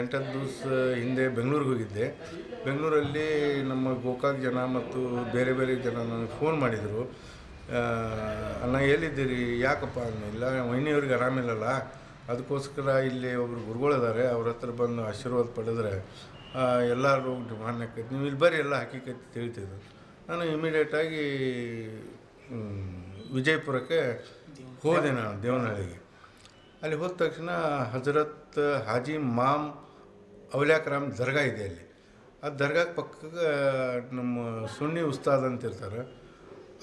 ಎಂಟತ್ತು ದಿವಸ ಹಿಂದೆ ಬೆಂಗಳೂರಿಗೆ ಹೋಗಿದ್ದೆ. ಬೆಂಗಳೂರಲ್ಲಿ ನಮ್ಮ ಗೋಕಾಕ್ ಜನ ಮತ್ತು ಬೇರೆ ಬೇರೆ ಜನ ನನಗೆ ಫೋನ್ ಮಾಡಿದರು. ಅಣ್ಣ ಎಲ್ಲಿದ್ದೀರಿ? ಯಾಕಪ್ಪ ಅನ್ನಿಲ್ಲ ವೈನಿಯವ್ರಿಗೆ ಆರಾಮಿಲ್ಲಲ್ಲ ಅದಕ್ಕೋಸ್ಕರ ಇಲ್ಲಿ ಒಬ್ಬರು ಗುರುಗಳಿದ್ದಾರೆ. ಅವ್ರ ಹತ್ರ ಬಂದು ಆಶೀರ್ವಾದ ಪಡೆದ್ರೆ ಎಲ್ಲರೂ ಡಿಮಾಂಡ್ ಆಕೈತಿ ನೀವು ಇಲ್ಲಿ ಬರ್ರಿ, ಎಲ್ಲ ಹಕ್ಕಿಕೈತಿ ತಿಳಿತಿದ್ರು. ನಾನು ಇಮಿಡಿಯೇಟಾಗಿ ವಿಜಯಪುರಕ್ಕೆ ಹೋದೆ ನಾನು ದೇವನಹಳ್ಳಿಗೆ. ಅಲ್ಲಿ ಹೋದ ತಕ್ಷಣ ಹಜರತ್ ಹಾಜಿ ಮಾಮ್ ಅವಲ್ಯಾಕ್ರಾಮ್ ದರ್ಗಾ ಇದೆ ಅಲ್ಲಿ. ಆ ದರ್ಗಾ ಪಕ್ಕಕ್ಕೆ ನಮ್ಮ ಸುನ್ನಿ ಉಸ್ತಾದ್ ಅಂತ ಇರ್ತಾರೆ.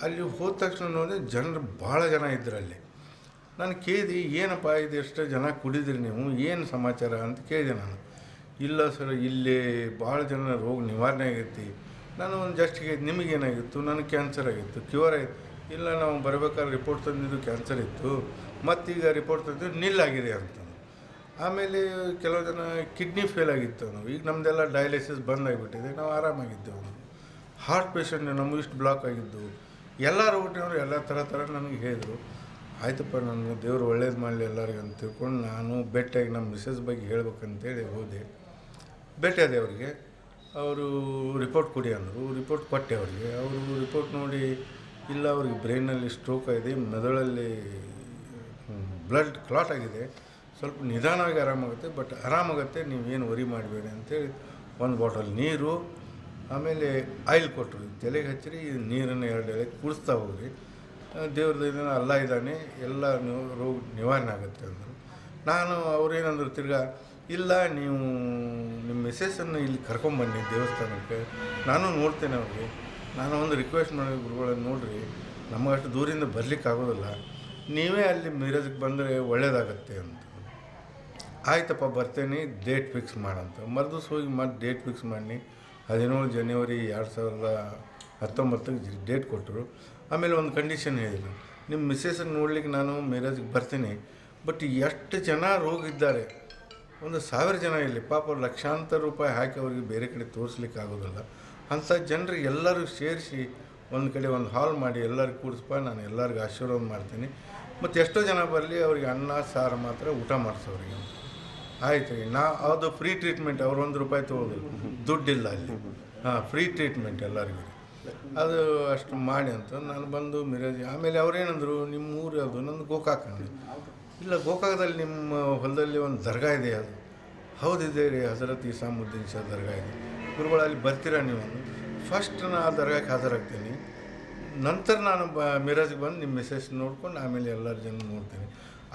ಅಲ್ಲಿ ಹೋದ ತಕ್ಷಣ ನೋಡಿ ಜನರು ಭಾಳ ಜನ ಇದ್ರು ಅಲ್ಲಿ. ನಾನು ಕೇಳಿದೆ, ಏನಪ್ಪ ಇದು ಎಷ್ಟು ಜನ ಕುಡಿದ್ರಿ ನೀವು? ಏನು ಸಮಾಚಾರ? ಅಂತ ಕೇಳಿದೆ ನಾನು. ಇಲ್ಲ ಸರ್, ಇಲ್ಲಿ ಭಾಳ ಜನ ರೋಗ ನಿವಾರಣೆ ಆಗೈತಿ. ನಾನು ಒಂದು ಜಸ್ಟ್ ನಿಮಗೇನಾಗಿತ್ತು? ನನಗೆ ಕ್ಯಾನ್ಸರ್ ಆಗಿತ್ತು ಕ್ಯೂರ್ ಆಗಿತ್ತು. ಇಲ್ಲ, ನಾವು ಬರಬೇಕಾದ್ರೆ ರಿಪೋರ್ಟ್ ತಂದಿದ್ದು ಕ್ಯಾನ್ಸರ್ ಇತ್ತು, ಮತ್ತೀಗ ರಿಪೋರ್ಟ್ ತಂದಿದ್ದು ನಿಲ್ಲಾಗಿದೆ ಅಂತ ಆಮೇಲೆ ಕೆಲವು ಜನ ಕಿಡ್ನಿ ಫೇಲ್ ಆಗಿತ್ತು ನಾವು ಈಗ ನಮ್ಮದೆಲ್ಲ ಡಯಾಲಿಸಿಸ್ ಬಂದ್ ಆಗಿಬಿಟ್ಟಿದೆ, ನಾವು ಆರಾಮಾಗಿದ್ದೆವು ಹಾರ್ಟ್ ಪೇಷಂಟ್ ನಮ್ಗೆ ಇಷ್ಟು ಬ್ಲಾಕ್ ಆಗಿದ್ದು. ಎಲ್ಲ ರೋಗಿನವರು ಎಲ್ಲ ಥರ ಥರ ನನಗೆ ಹೇಳಿದರು. ಆಯ್ತಪ್ಪ, ನನಗೆ ದೇವರು ಒಳ್ಳೇದು ಮಾಡಲಿ ಎಲ್ಲರಿಗೂ ಅಂತ ತಿಳ್ಕೊಂಡು ನಾನು ಭೇಟಿಯಾಗಿ ನಮ್ಮ ಮಿಸ್ಸಸ್ ಬಗ್ಗೆ ಹೇಳ್ಬೇಕಂತೇಳಿ ಹೋದೆ. ಭೇಟಿಯಾದೆ ಅವರಿಗೆ ಅವರು ರಿಪೋರ್ಟ್ ಕೊಡಿ ಅಂದರು. ರಿಪೋರ್ಟ್ ಕೊಟ್ಟೆ ಅವರಿಗೆ. ಅವರು ರಿಪೋರ್ಟ್ ನೋಡಿ ಇಲ್ಲ, ಅವ್ರಿಗೆ ಬ್ರೈನಲ್ಲಿ ಸ್ಟ್ರೋಕ್ ಆಗಿದೆ, ಮೆದುಳಲ್ಲಿ ಬ್ಲಡ್ ಕ್ಲಾಟ್ ಆಗಿದೆ. ಸ್ವಲ್ಪ ನಿಧಾನವಾಗಿ ಆರಾಮಾಗುತ್ತೆ ಬಟ್ ಆರಾಮಾಗುತ್ತೆ ನೀವೇನು ವರಿ ಮಾಡಬೇಡಿ ಅಂತೇಳಿ ಒಂದು ಬಾಟಲ್ ನೀರು, ಆಮೇಲೆ ಆಯಿಲ್ ಕೊಟ್ಟರು ತಲೆಗೆ ಹಚ್ಚಿರಿ ನೀರನ್ನು ಎರಡು ಎಳೆ ಕುಡಿಸ್ತಾ ಹೋಗ್ರಿ. ದೇವ್ರದ್ದು ಅಲ್ಲ ಇದ್ದಾನೆ, ಎಲ್ಲ ರೋಗ ನಿವಾರಣೆ ಆಗುತ್ತೆ ಅಂದರು. ನಾನು ಅವರೇನಂದ್ರು, ತಿರ್ಗಾ, ಇಲ್ಲ, ನೀವು ನಿಮ್ಮ ಮೆಸೇಜನ್ನು ಇಲ್ಲಿ ಕರ್ಕೊಂಬನ್ನಿ ದೇವಸ್ಥಾನಕ್ಕೆ, ನಾನು ನೋಡ್ತೇನೆ ಅವ್ರಿಗೆ. ನಾನು ಒಂದು ರಿಕ್ವೆಸ್ಟ್ ಮಾಡಿ ಗುರುಗಳನ್ನು ನೋಡ್ರಿ, ನಮಗಷ್ಟು ದೂರಿಂದ ಬರ್ಲಿಕ್ಕೆ ಆಗೋದಿಲ್ಲ ನೀವೇ ಅಲ್ಲಿ ಮೀರಜ್ಗೆ ಬಂದರೆ ಒಳ್ಳೇದಾಗತ್ತೆ ಅಂತ. ಆಯ್ತಪ್ಪ, ಬರ್ತೇನೆ ಡೇಟ್ ಫಿಕ್ಸ್ ಮಾಡಂತ. ಮರ್ದು ಹೋಗಿ ಮತ್ತೆ ಡೇಟ್ ಫಿಕ್ಸ್ ಮಾಡಿ ಹದಿನೇಳು ಜನವರಿ ಎರಡು ಸಾವಿರದ ಹತ್ತೊಂಬತ್ತಕ್ಕೆ ಡೇಟ್ ಕೊಟ್ಟರು. ಆಮೇಲೆ ಒಂದು ಕಂಡೀಷನ್ ಹೇಳಿದರು. ನಿಮ್ಮ ಮಿಸ್ಸೆಸನ್ನು ನೋಡ್ಲಿಕ್ಕೆ ನಾನು ಮ್ಯಾರೇಜ್ಗೆ ಬರ್ತೀನಿ. ಬಟ್ ಎಷ್ಟು ಜನ ರೋಗಿದ್ದಾರೆ ಒಂದು ಸಾವಿರ ಜನ ಇಲ್ಲಿ. ಪಾಪ ಲಕ್ಷಾಂತರ ರೂಪಾಯಿ ಹಾಕಿ ಅವರಿಗೆ ಬೇರೆ ಕಡೆ ತೋರಿಸ್ಲಿಕ್ಕೆ ಆಗೋದಿಲ್ಲ ಅಂಥ ಜನರಿಗೆ ಎಲ್ಲರೂ ಸೇರಿಸಿ ಒಂದು ಕಡೆ ಒಂದು ಹಾಲ್ ಮಾಡಿ ಎಲ್ಲರಿಗೂ ಕೂಡಿಸ್ಪ ನಾನು ಎಲ್ಲರಿಗೂ ಆಶೀರ್ವಾದ ಮಾಡ್ತೀನಿ. ಮತ್ತು ಎಷ್ಟೋ ಜನ ಬರಲಿ, ಅವ್ರಿಗೆ ಅನ್ನ, ಸಾರು ಮಾತ್ರ ಊಟ ಮಾಡಿಸೋರಿಗೆ ಆಯ್ತು ರೀ, ನಾ ಅದು ಫ್ರೀ ಟ್ರೀಟ್ಮೆಂಟ್ ಅವ್ರು ಒಂದು ರೂಪಾಯಿ ತೊಗೋಬೇಕು. ದುಡ್ಡಿಲ್ಲ ಅಲ್ಲಿ. ಹಾಂ ಫ್ರೀ ಟ್ರೀಟ್ಮೆಂಟ್ ಎಲ್ಲರಿಗೂ. ಅದು ಅಷ್ಟು ಮಾಡಿ ಅಂತ ನಾನು ಬಂದು ಮಿರಾಜ್, ಆಮೇಲೆ ಅವರೇನಂದರು ನಿಮ್ಮ ಊರು ಯಾವುದು? ನಂದು ಗೋಕಾಕ್ ಇಲ್ಲ, ಗೋಕಾಕದಲ್ಲಿ ನಿಮ್ಮ ಹೊಲದಲ್ಲಿ ಒಂದು ದರ್ಗಾ ಇದೆ ಅದು. ಹೌದಿದೆ ರೀ, ಹಜರತ್ ಇಸಾಮುದ್ದೀನ್ ಶಾ ದರ್ಗಾ ಇದೆ. ಗುರುಗಳು ಅಲ್ಲಿ ಬರ್ತೀರಾ ನೀವು? ಫಸ್ಟ್ ನಾನು ದರ್ಗಾಕ್ಕೆ ಹಾಜರಾಗ್ತೀನಿ. ನಂತರ ನಾನು ಬ, ಮಿರಾಜ್ಗೆ ಬಂದು ನಿಮ್ಮ ಮೆಸೇಜ್ ನೋಡ್ಕೊಂಡು ಆಮೇಲೆ ಎಲ್ಲರ ಜನ ನೋಡ್ತೀನಿ.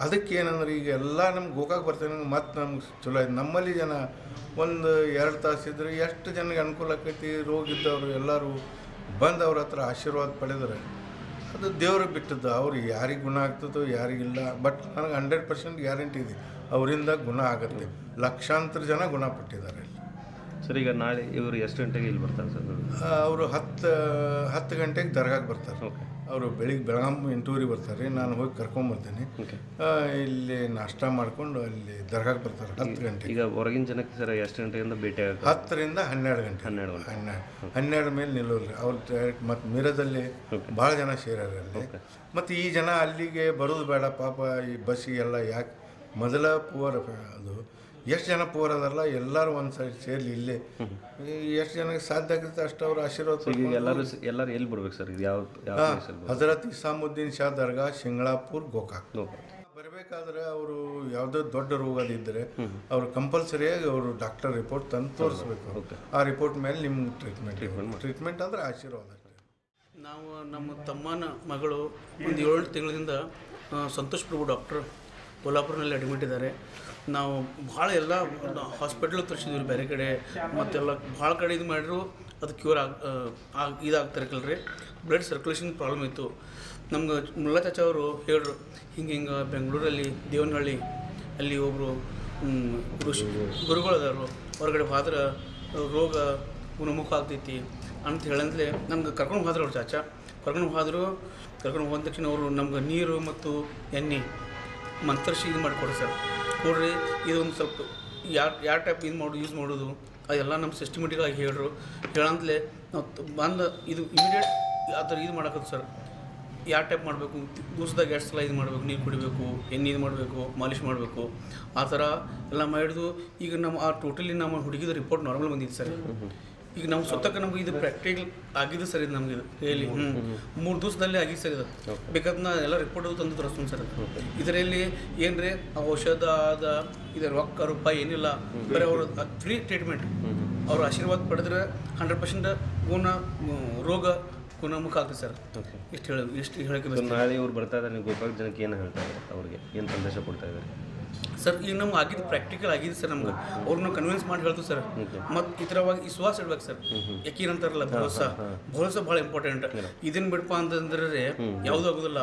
ಅದಕ್ಕೆ ಏನಂದ್ರೆ ಈಗ ಎಲ್ಲ ನಮ್ಗೆ ಗೋಕಾಕ್ ಬರ್ತೀನಿ, ಮತ್ತೆ ನಮ್ಗೆ ಚಲೋ ಆಯ್ತು. ನಮ್ಮಲ್ಲಿ ಜನ ಒಂದು ಎರಡು ತಾಸು ಇದ್ರೆ ಎಷ್ಟು ಜನಕ್ಕೆ ಅನುಕೂಲ ಆಕೈತಿ? ರೋಗ ಇದ್ದವರು ಎಲ್ಲರೂ ಬಂದು ಅವ್ರ ಹತ್ರ ಆಶೀರ್ವಾದ ಪಡೆದ್ರೆ ಅದು ದೇವ್ರಿಗೆ ಬಿಟ್ಟದ್ದು. ಅವ್ರು ಯಾರಿಗೆ ಗುಣ ಆಗ್ತದೋ ಯಾರಿಗಿಲ್ಲ ಬಟ್ ನನಗೆ ಹಂಡ್ರೆಡ್ ಪರ್ಸೆಂಟ್ ಗ್ಯಾರಂಟಿ ಇದೆ. ಅವರಿಂದ ಗುಣ ಆಗುತ್ತೆ. ಲಕ್ಷಾಂತರ ಜನ ಗುಣಪಟ್ಟಿದ್ದಾರೆ ಇಲ್ಲಿ ಸರ್ ಈಗ ನಾಳೆ ಇವರು ಎಷ್ಟು ಗಂಟೆಗೆ ಇಲ್ಲಿ ಬರ್ತಾರೆ ಸರ್? ಅವರು ಹತ್ತು ಹತ್ತು ಗಂಟೆಗೆ ದರ್ಗಾಗೆ ಬರ್ತಾರೆ. ಅವರು ಬೆಳಿಗ್ಗೆ ಬೆಳಗಾಮ್ ಎಂಟೂವರೆಗೆ ಬರ್ತಾರೆ. ನಾನು ಹೋಗಿ ಕರ್ಕೊಂಬರ್ತೇನೆ ಇಲ್ಲಿ ನಾಷ್ಟ ಮಾಡಿಕೊಂಡು ಅಲ್ಲಿ ದರ್ಗಾಗೆ ಬರ್ತಾರೆ ಹತ್ತು ಗಂಟೆಗೆ. ಈಗ ಹೊರಗಿನ ಜನಕ್ಕೆ ಸರ್ ಎಷ್ಟು ಗಂಟೆಯಿಂದ ಭೇಟಿ ಆಗುತ್ತೆ? ಹತ್ತರಿಂದ ಹನ್ನೆರಡು ಗಂಟೆ. ಹನ್ನೆರಡು ಗಂಟೆ. ಹನ್ನೆರಡು. ಹನ್ನೆರಡು ಮೇಲೆ ನಿಲ್ಲೋಲ್ಲ ಅವ್ರು ಡೈರೆಕ್ಟ್ ಮತ್ತು ಮಿರದಲ್ಲಿ ಭಾಳ ಜನ ಸೇರ್ಯಾರ ಅಲ್ಲಿ. ಮತ್ತು ಈ ಜನ ಅಲ್ಲಿಗೆ ಬರೋದು ಬೇಡ. ಪಾಪ ಈ ಬಸ್ಸಿಗೆಲ್ಲ ಯಾಕೆ? ಮೊದಲ ಪೂವರ್ ಅದು. ಎಷ್ಟು ಜನ ಪೂರ್ ಅದಾರಲ್ಲ ಎಲ್ಲರೂ ಒಂದು ಸೈಡ್ ಸೇರ್ಲಿ ಇಲ್ಲೇ. ಎಷ್ಟು ಜನಕ್ಕೆ ಸಾಧ್ಯ ಆಗುತ್ತೆ ಅಷ್ಟು ಅವ್ರ ಆಶೀರ್ವಾದ ಎಲ್ಲರೂ ಎಲ್ಲರೂ ಎಲ್ಲಿ ಬರ್ಬೇಕು ಸರ್? ಇದು ಯಾವ ಹಜರತ್ ಇಸಾಮುದ್ದೀನ್ ಶಾ ದರ್ಗಾ ಶಿಂಗಳಾಪುರ್ ಗೋಕಾಕ್. ಬರಬೇಕಾದ್ರೆ ಅವರು ಯಾವುದೋ ದೊಡ್ಡ ರೋಗದಿದ್ದರೆ ಅವರು ಕಂಪಲ್ಸರಿಯಾಗಿ ಅವರು ಡಾಕ್ಟರ್ ರಿಪೋರ್ಟ್ ತಂದು ತೋರಿಸ್ಬೇಕು. ಆ ರಿಪೋರ್ಟ್ ಮೇಲೆ ನಿಮ್ಗೆ ಟ್ರೀಟ್ಮೆಂಟ್ ಟ್ರೀಟ್ಮೆಂಟ್ ಅಂದರೆ ಆಶೀರ್ವಾದ ನಾವು ನಮ್ಮ ತಮ್ಮನ ಮಗಳು ಒಂದು ಏಳು ತಿಂಗಳಿಂದ ಸಂತೋಷ್ ಪ್ರಭು ಡಾಕ್ಟರ್ ಕೋಲ್ಹಾಪುರನಲ್ಲಿ ಅಡ್ಮಿಟ್ ಇದ್ದಾರೆ ನಾವು ಭಾಳ ಎಲ್ಲ ಹಾಸ್ಪಿಟ್ಲ್ ತೋರಿಸಿದ್ವಿ ಬೇರೆ ಕಡೆ. ಮತ್ತೆಲ್ಲ ಭಾಳ ಕಡೆ ಇದು ಮಾಡಿದ್ರು, ಅದು ಕ್ಯೂರ್ ಆಗ ಆಗ ರೀ ಬ್ಲಡ್ ಸರ್ಕ್ಯುಲೇಷನ್ ಪ್ರಾಬ್ಲಮ್ ಇತ್ತು. ನಮ್ಗೆ ಮುಲ್ಲಾ ಚಾಚಾ ಅವರು ಹೇಳ್ರು, ಹಿಂಗೆ ಹಿಂಗೆ ಬೆಂಗಳೂರಲ್ಲಿ ದೇವನಹಳ್ಳಿ ಅಲ್ಲಿ ಒಬ್ಬರು ಋಷಿ ಗುರುಗಳು ಅದಾರು. ಹೊರಗಡೆ ಹೋದ್ರೆ ರೋಗ ಗುಣಮುಖ ಆಗ್ತೈತಿ ಅಂತ ಹೇಳಂದ್ರೆ ನಮ್ಗೆ ಕರ್ಕೊಂಡು ಹೋದ್ರು ಅವ್ರು ಚಾಚಾ. ಕರ್ಕೊಂಡು ಹೋದ್ರು, ಕರ್ಕೊಂಡು ಹೋದ ತಕ್ಷಣ ಅವರು ನಮ್ಗೆ ನೀರು ಮತ್ತು ಎಣ್ಣೆ ಮಂತ್ರಶಿ ಇದು ಮಾಡಿಕೊಡಿ ಸರ್. ಕೊಡ್ರಿ, ಇದೊಂದು ಸ್ವಲ್ಪ ಯಾವ ಯಾವ ಟೈಪ್ ಇದು ಮಾಡೋದು ಯೂಸ್ ಮಾಡೋದು, ಅದೆಲ್ಲ ನಮ್ಮ ಸಿಸ್ಟಮೆಟಿಕ್ಕಾಗಿ ಹೇಳ್ರು. ಹೇಳಂತಲೇ ನಾವು ಬಂದು ಇದು ಇಮಿಡಿಯೇಟ್ ಆ ಥರ ಇದು ಮಾಡಕತ್ತು ಸರ್. ಯಾವ ಟೈಪ್ ಮಾಡಬೇಕು? ದಿವಸದಾಗ ಎಷ್ಟು ಸಲ ಇದು ಮಾಡಬೇಕು? ನೀರು ಕುಡಿಬೇಕು, ಎಣ್ಣೆ ಇದು ಮಾಡಬೇಕು ಮಾಲಿಷ್ ಮಾಡಬೇಕು. ಆ ಥರ ಎಲ್ಲ ಮಾಡಿದ್ದು ಈಗ ನಮ್ಮ ಆ ಟೋಟಲಿ ನಮ್ಮ ಹುಡುಗಿದ ರಿಪೋರ್ಟ್ ನಾರ್ಮಲ್ ಬಂದಿತ್ತು ಸರ್. ಈಗ ನಾವು ಸ್ವತಃ ನಮ್ಗೆ ಇದು ಪ್ರಾಕ್ಟಿಕಲ್ ಆಗಿದ್ದು ಸರಿ ಇದು ನಮ್ಗೆ ಇದು. ರಿಯಲಿ ಹ್ಞೂ ಮೂರು ದಿವಸದಲ್ಲಿ ಆಗಿ ಸರಿ ಇದು. ಬೇಕಾದ್ರೆ ನಾ ಎಲ್ಲ ರಿಪೋರ್ಟ್ ತಂದು ತೋರಿಸ್ತೀನಿ ಸರ್ ಇದರಲ್ಲಿ ಏನ್ರಿ ಔಷಧ ಆದ ಇದು ರೊಕ್ಕ ರೂಪಾಯಿ ಏನಿಲ್ಲ ಬರೀ ಅವರು ಫ್ರೀ ಟ್ರೀಟ್ಮೆಂಟ್ ಅವ್ರ ಆಶೀರ್ವಾದ ಪಡೆದ್ರೆ ಹಂಡ್ರೆಡ್ ಪರ್ಸೆಂಟ್ ಗುಣ ರೋಗ ಗುಣಮುಖ ಆಗ್ತದೆ ಸರ್. ಇಷ್ಟು ಹೇಳಿ ಇಷ್ಟು ಹೇಳಕ್ಕೆ ನಾಳೆ ಇವ್ರು ಬರ್ತಾ ಇದ್ದಾರೆ ಗೋಕಾಕ್ ಜನಕ್ಕೆ ಏನು ಹೇಳ್ತಾರೆ ಅವ್ರಿಗೆ ಏನು ಸಂದೇಶ ಕೊಡ್ತಾ ಇದ್ದಾರೆ ಸರ್ ಈಗ ನಮ್ಗೆ ಆಗಿದ್ದು ಪ್ರಾಕ್ಟಿಕಲ್ ಆಗಿದೆ ಸರ್ ನಮ್ಗೆ. ಅವ್ರನ್ನ ಕನ್ವಿನ್ಸ್ ಮಾಡಿ ಹೇಳ್ತೀವಿ ಸರ್. ಮತ್ತು ಈ ಥರವಾಗಿ ವಿಶ್ವಾಸ ಇಡ್ಬೇಕು ಸರ್. ಯಾಕೇನಂತಾರಲ್ಲ ಭರೋಸಾ. ಭರೋಸಾ ಭಾಳ ಇಂಪಾರ್ಟೆಂಟ್ ಇದನ್ನ ಬಿಡಪ್ಪ ಅಂತಂದ್ರೆ ಯಾವುದೂ ಆಗೋದಿಲ್ಲ.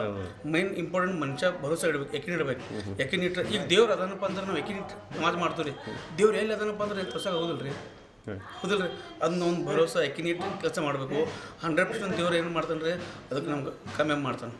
ಮೈನ್ ಇಂಪಾರ್ಟೆಂಟ್ ಮನುಷ್ಯ ಭರೋಸಾ ಇಡ್ಬೇಕು ಯಾಕಿನ ಇಡ್ಬೇಕು? ಯಾಕಿನ ಇಟ್ಟರೆ ಈಗ ದೇವ್ರು ಅದನ್ನಪ್ಪ ಅಂದ್ರೆ ನಾವು ಯಾಕಿನ ಇಟ್ಟು ಮಾತು ಮಾಡ್ತೀವಿ ರೀ ದೇವ್ರು ಎಲ್ಲಿ ಅದನ್ನಪ್ಪ ಅಂದ್ರೆ ಪ್ರಸಾಗ ಆಗೋದಿಲ್ಲ ರೀ ಹೌದಿಲ್ಲ ರೀ ಅದನ್ನ ಒಂದು ಭರೋಸಾ ಯಾಕಿನ ಇಟ್ಟು ಕೆಲಸ ಮಾಡಬೇಕು. ಹಂಡ್ರೆಡ್ ಪರ್ಸೆಂಟ್ ದೇವ್ರು ಏನು ಮಾಡ್ತಾನೆ ರೀ ಅದಕ್ಕೆ ನಮ್ಗೆ ಕಮ್ಮಿ ಮಾಡ್ತಾನೆ.